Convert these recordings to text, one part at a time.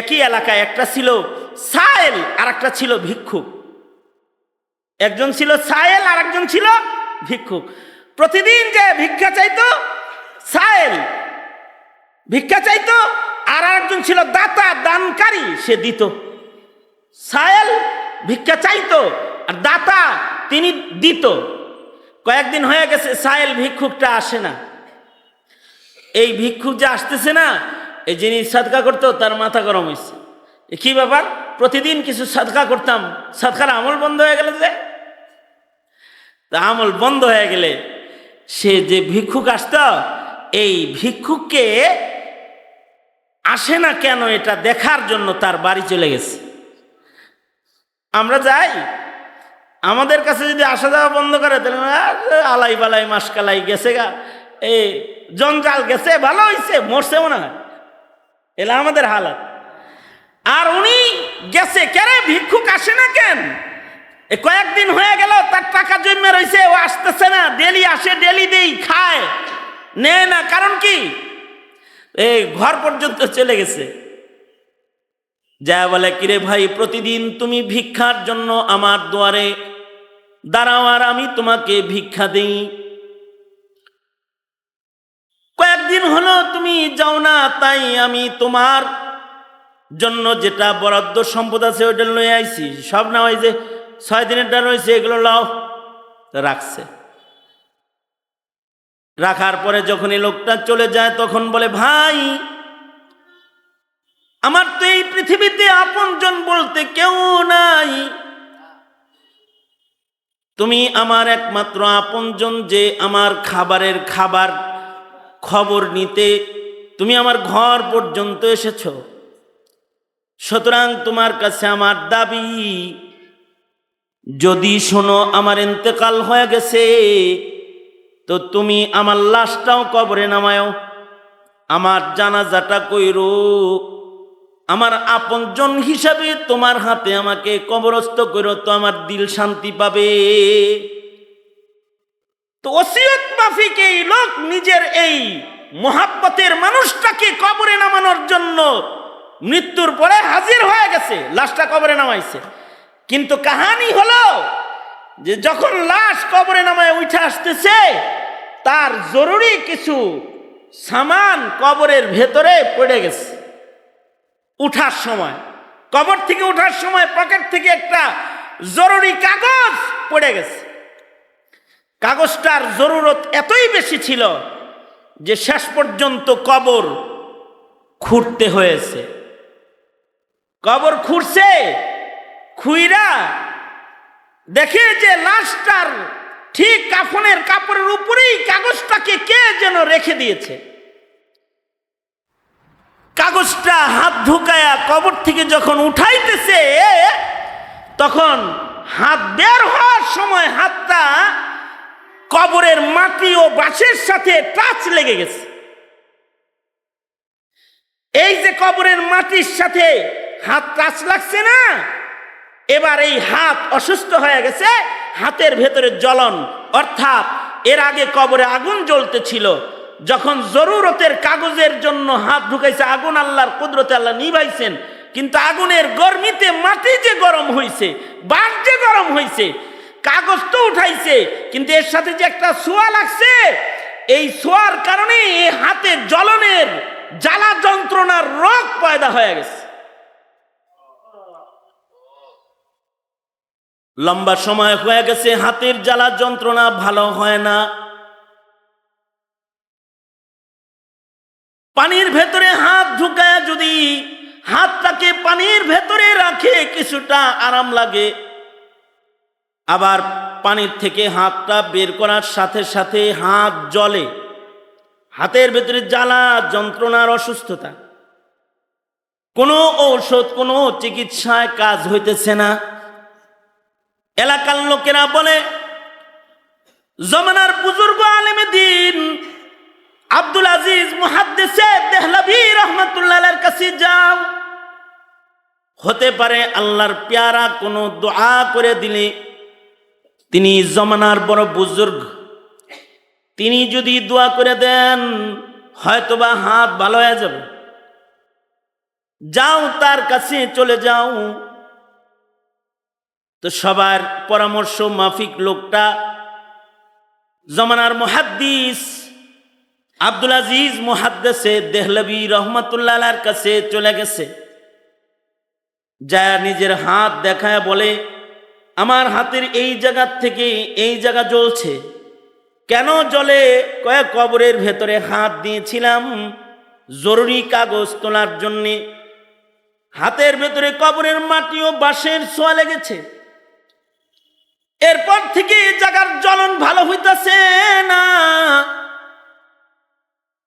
একই এলাকায় একটা ছিল সায়েল আর একটা ছিল ভিক্ষুক। একজন ছিল সায়েল আর একজন ছিল ভিক্ষুক। প্রতিদিন যে ভিক্ষা চাইতো সায়েল, ভিক্ষা চাইতো, আর একজন ছিল দাতা, দানকারী, সে দিত। সায়েল ভিক্ষা চাইতো, আর দাতা তিনি দিত। কয়েকদিন হয়ে গেছে, সায়েল ভিক্ষুকটা আসে না। এই ভিক্ষুক যে আসতেছে না এই যিনি সাদকা করতো, তার মাথা গরম হয়েছে এ কি ব্যাপার? প্রতিদিন কিছু সাদকা করতাম। সাদকার আমল বন্ধ হয়ে গেলে যে? তা আমল বন্ধ হয়ে গেলে সে যে ভিক্ষুক আসত, এই ভিক্ষুককে আসে না কেন এটা দেখার জন্য তার বাড়ি চলে গেছে। আমরা যাই, আমাদের কাছে যদি আসা যাওয়া বন্ধ করে, তাহলে আলাই বালাই মাসকালাই গেছে গা। এই জঞ্জাল গেছে, ভালো হয়েছে মরছে মনে হয় এলা আমাদের হালাত। আর উনি গেছে, কেরে ভিক্ষুক আসে না কেন? কয়েকদিন হয়ে গেল, তার টাকা জমে রয়েছে ও আসতেছে না, ডেলি আসে, ডেলি দেই, খায়, নেয় না, কারণ কি? এই ঘর পর্যন্ত চলে গেছে। যা বলে, কিরে ভাই, প্রতিদিন তুমি ভিক্ষার জন্য আমার দুয়ারে দাঁড়াও, আর আমি তোমাকে ভিক্ষা দেই কয়েকদিন হলো যাও না, তাই আমি তোমার জন্য যেটা বরাদ্দ সম্পদ আছে ওইটা লয়ে আইছি। সব না ওই যে ছয় দিনেরটা রয়েছে, এগুলো লাও। রাখছে। রাখার পরে যখন এই লোকটা চলে যায়, তখন বলে, ভাই, আমার তো এই পৃথিবীতে আপনজন বলতে কেউ নাই। তুমি আমার একমাত্র আপনজন যে আমার খাবারের খাবার খবর নিতে তুমি আমার ঘর পর্যন্ত এসেছ। সুতরাং তোমার কাছে আমার দাবি, যদি শোনো আমার ইন্তেকাল হয়ে গেছে, তো তুমি আমার লাশটাও কবরে নামায়ও, আমার জানাজাটা কইরো। আমার আপনজন হিসাবে তোমার হাতে আমাকে কবরস্থ করো তো আমার দিল শান্তি পাবে। তো ওসিয়ত মাফিক এই লোক নিজের এই মহাব্বতের মানুষটাকে কবরে নামানোর জন্য মৃত্যুর পরে হাজির হয়ে গেছে, লাশটা কবরে নামাইছে। কিন্তু কাহানি হলো যে যখন লাশ কবরে নামায় উঠে আসতেছে, তার জরুরি কিছু সামান কবরের ভেতরে পড়ে গেছে। উঠার সময়, কবর থেকে উঠার সময় পকেট থেকে একটা জরুরি কাগজ পড়ে গেছে। কাগজটার জরুরত এতই বেশি ছিল যে শেষ পর্যন্ত কবর খুঁড়তে হয়েছে। কবর খুঁড়ছে, খুইরা দেখে যে লাশটার ঠিক কাফনের কাপড়ের উপরেই কাগজটাকে কে যেন রেখে দিয়েছে। কাগজটা হাত ঢুকায়া কবর থেকে যখন উঠাইতেছে, তখন হাত বের হওয়ার সময় হাতটা কবরের মাটি ও বাঁশের সাথে টাচ লেগে গেছে। এই যে কবরের মাটির সাথে হাত টাচ লাগছে না, এবার এই হাত অসুস্থ হয়ে গেছে, হাতের ভেতরে জ্বলন। অর্থাৎ এর আগে কবরে আগুন জ্বলতে ছিল যখন জরুরতের কাগজের জন্য হাত ঢুকাইছে, আগুন আল্লাহর কুদরতে আল্লাহ নিভাইছেন। কিন্তু আগুনের গরমিতে মাটি যে গরম হয়েছে বাঘ যে গরম হয়েছে কাগজ তো উঠাইছে, কিন্তু এর সাথে যে একটা সোয়া লাগছে, এই সোয়ার কারণে এই হাতে জ্বলনের জ্বালা যন্ত্রণার রোগ পয়দা হয়ে গেছে। লম্বা সময় হয়ে গেছে, হাতের জ্বালা যন্ত্রণা ভালো হয় না। পানির ভেতরে হাত ঢুকায় যদি হাতটাকে পানির ভেতরে রাখে, কিছুটা আরাম লাগে। আবার পানির থেকে হাতটা বের করার সাথে সাথে হাত জলে হাতের ভেতরে জ্বালা, যন্ত্রণার অসুস্থতা। কোনো ঔষধ, কোনো চিকিৎসায় কাজ হইতেছে না। এলাকার লোকেরা বলে, জমানার বুজুর্গ আলেমে দিন আব্দুল আজিজ মুহাদ্দিসে দেহলাভি রহমতুল্লাহের কাছে যাও। হতে পারে আল্লাহর পেয়ারা কোনো দোয়া করে দিলে তিনি জমানার বড় বুজুর্গ। তিনি যদি দোয়া করে দেন, হয়তোবা হাত ভালো হয়ে যাবে। যাও তার কাছে চলে যাও। তো সবার পরামর্শ মাফিক লোকটা জমানার মহাদ্দিস আব্দুল আজিজ মুহাদ্দেসে দেহলবি রহমতুল্লাহর কাছে চলে গেছে। যা নিজের হাত দেখায় বলে আমার হাতের এই জায়গার থেকে এই জায়গা জ্বলছে। কেন জলে কয়েক কবরের ভেতরে হাত দিয়েছিলাম? জরুরি কাগজ তোলার জন্যে। হাতের ভেতরে কবরের মাটি ও বাঁশের ছোঁয়া লেগেছে। এরপর থেকে জায়গার জ্বলন ভালো হইতাছে না।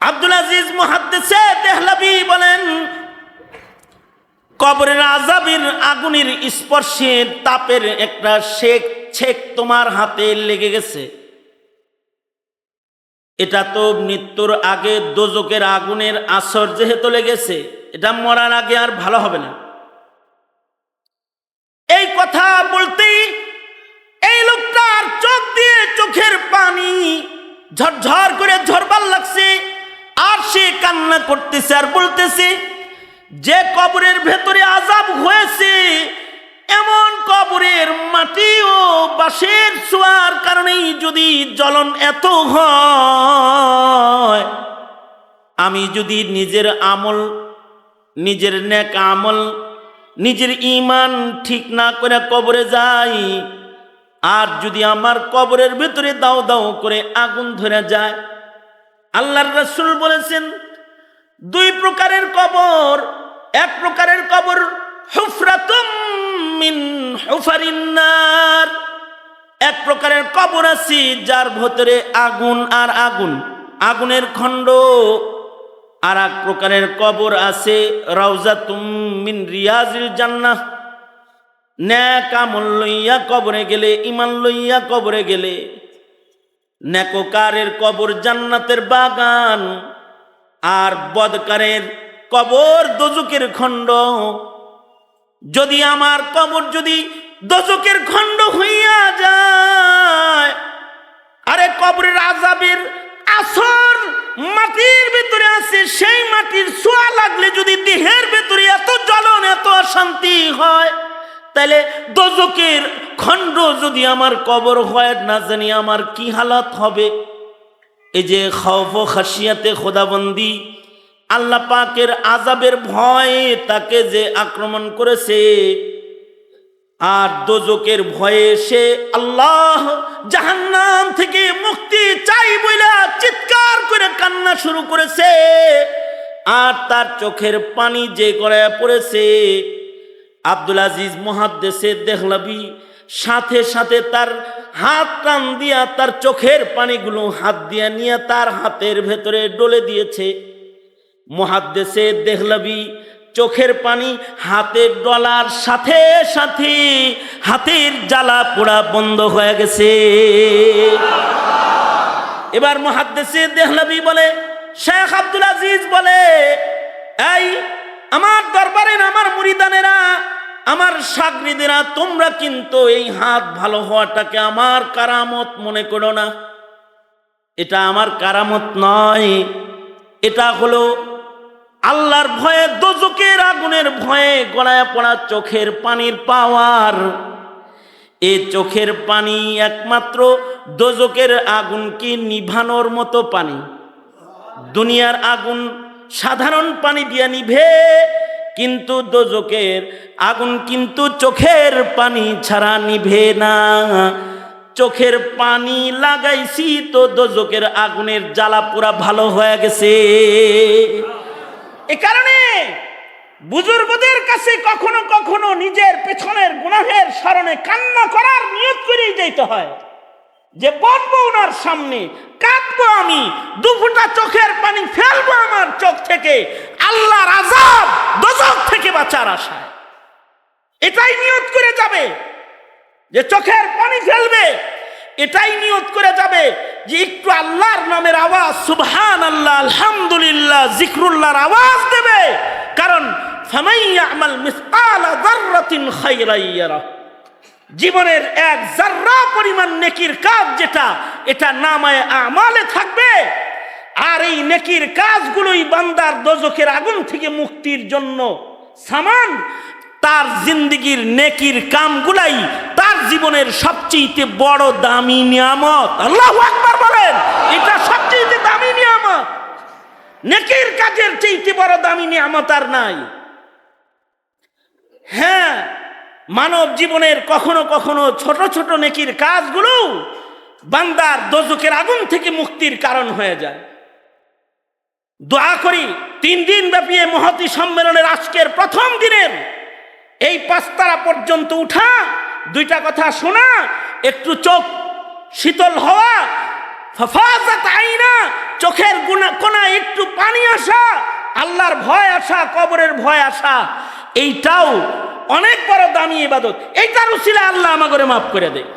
আব্দুল আজিজ মহাদ্দেসে দেহলাবি বলেন কবরের আজাবের আগুনের স্পর্শে তাপের একটা শেক ছেক তোমার হাতে লেগে গেছে। এটা তো মৃত্যুর আগে দোজকের আগুনের আসর যেহেতু লেগেছে, এটা মরার আগে আর ভালো হবে না। এই কথা বলতেই এই লোকটার চোখ দিয়ে চোখের পানি ঝরঝর করে ঝরবার লাগছে, আর সে কান্না করতেছে আর বলতেছে যে কবরের ভেতরে আজাব হয়েছে, এমন কবরের মাটি ও বাঁশের ছোঁয়ার কারণেই যদি জ্বলন এত হয়, আমি যদি নিজের আমল, নিজের নেক আমল, নিজের ইমান ঠিক না করে কবরে যাই, আর যদি আমার কবরের ভেতরে দাও দাও করে আগুন ধরে যায়, আল্লাহর রসুল বলেছেন, দুই প্রকারের কবর এক প্রকারের কবর, হুফরাতুম মিন এক প্রকারের কবর আছে যার ভেতরে আগুন আর আগুন, আগুনের খণ্ড। আর এক প্রকারের কবর আছে রাউজাতুম মিন রিয়াজিল জান্নাহ। ন্যাক আমল লইয়া কবরে গেলে ইমান লইয়া কবরে গেলে। নেকোকারের কবর জান্নাতের বাগান। আর বদকারের কবর দজুকের খণ্ড। যদি আমার কবর যদি দজকের খণ্ড হইয়া যায়, আরে কবরের আজাবের আসর মাটির ভিতরে আছে, সেই মাটির ছোঁয়া লাগলে যদি দেহের ভিতরে এত জ্বলন, এত অশান্তি হয়, তাহলে দজকের খণ্ড যদি আমার কবর হয়, না জানি আমার কি হালাত হবে। এই যে খৌফ খাসিয়াতে খোদাবন্দি আল্লাহ পাকের আজাবের ভয়ে তাকে যে আক্রমণ করেছে, আর দোজকের ভয়ে সে আল্লাহ জাহান্নাম থেকে মুক্তি চাই বইলা চিৎকার করে কান্না শুরু করেছে, আর তার চোখের পানি যে করে পড়েছে। আব্দুল আজিজ মহাদ্দেশে দেখলাবি সাথে সাথে তার হাত টান দিয়া তার চোখের পানিগুলো হাত দিয়া নিয়ে তার হাতের ভেতরে ডলে দিয়েছে। মহাদ্দেশে দেখলাবি চোখের পানি, হাতের ডলার, সাথে সাথে হাতের জ্বালা পোড়া বন্ধ হয়ে গেছে। এবার মহাদ্দেশে দেখলাবি বলে, শেখ আব্দুল আজিজ বলে, এই আমার দরবারের আমার মুরিদানেরা, আমার সাগরিদেরা, তোমরা কিন্তু এই হাত ভালো হওয়াটাকে আমার কারামত মনে করো না। এটা আমার কারামত নয়। এটা হলো আল্লাহর ভয়ে দোজকের আগুনের ভয়ে গলায় পড়া চোখের পানির পাওয়ার। এ চোখের পানি একমাত্র দোজকের আগুনকে নিভানোর মতো পানি। দুনিয়ার আগুন সাধারণ পানি দিয়ে নিভে, কিন্তু দোজকের আগুন কিন্তু চোখের পানি ছাড়া নিভে না। চোখের পানি লাগাইছি তো দোজকের আগুনের জ্বালা পুরা ভালো হয়ে গেছে। এ কারণে বুজুর্গদের কাছে কখনো কখনো নিজের পেছনের গুনাহের স্মরণে কান্না করার নিয়ত করেই যেতে হয়। যে বলব ওনার সামনে, কাঁদবো আমি দুফুটা চোখের পানি ফেলব আমার চোখ থেকে, আল্লাহর আজাব দোজক থেকে বাঁচার আশায়। এটাই নিয়ত করে যাবে যে চোখের পানি ফেলবে, এটাই নিয়ত করে যাবে যে একটু আল্লাহর নামের আওয়াজ সুবহান আল্লাহ আলহামদুলিল্লাহ, জিক্রুল্লাহর আওয়াজ দেবে। কারণ জীবনের এক জার্রা পরিমাণ নেকির কাজ যেটা, এটা নামায় আমালে থাকবে। আর এই নেকির কাজগুলোই বান্দার দোজখের আগুন থেকে মুক্তির জন্য সামান। তার জিন্দিগির নেকির কামগুলাই জীবনের সবচেয়ে বড় দামি নিয়ামত। আল্লাহ আকবার বলেন, এটা সবচেয়ে দামি নিয়ামত। নেকির কাজের চেয়েতে বড় দামি নিয়ামত আর নাই। হ্যাঁ মানব জীবনের কখনো কখনো ছোট ছোট নেকির কাজগুলো বান্দার দোজকের আগুন থেকে মুক্তির কারণ হয়ে যায়। দোয়া করি, তিন দিন ব্যাপী মহতি সম্মেলনের আজকের প্রথম দিনের এই পাঁচতারা পর্যন্ত উঠা দুইটা কথা শোনা, একটু চোখ শীতল হওয়া, ফাফাজাত আইনা, চোখের গুণা কোনা একটু পানি আসা, আল্লাহর ভয় আসা, কবরের ভয় আসা, এইটাও অনেক বড় দামি ইবাদত। এইটার উসিলা আল্লাহ আমাকে মাফ করে দেয়।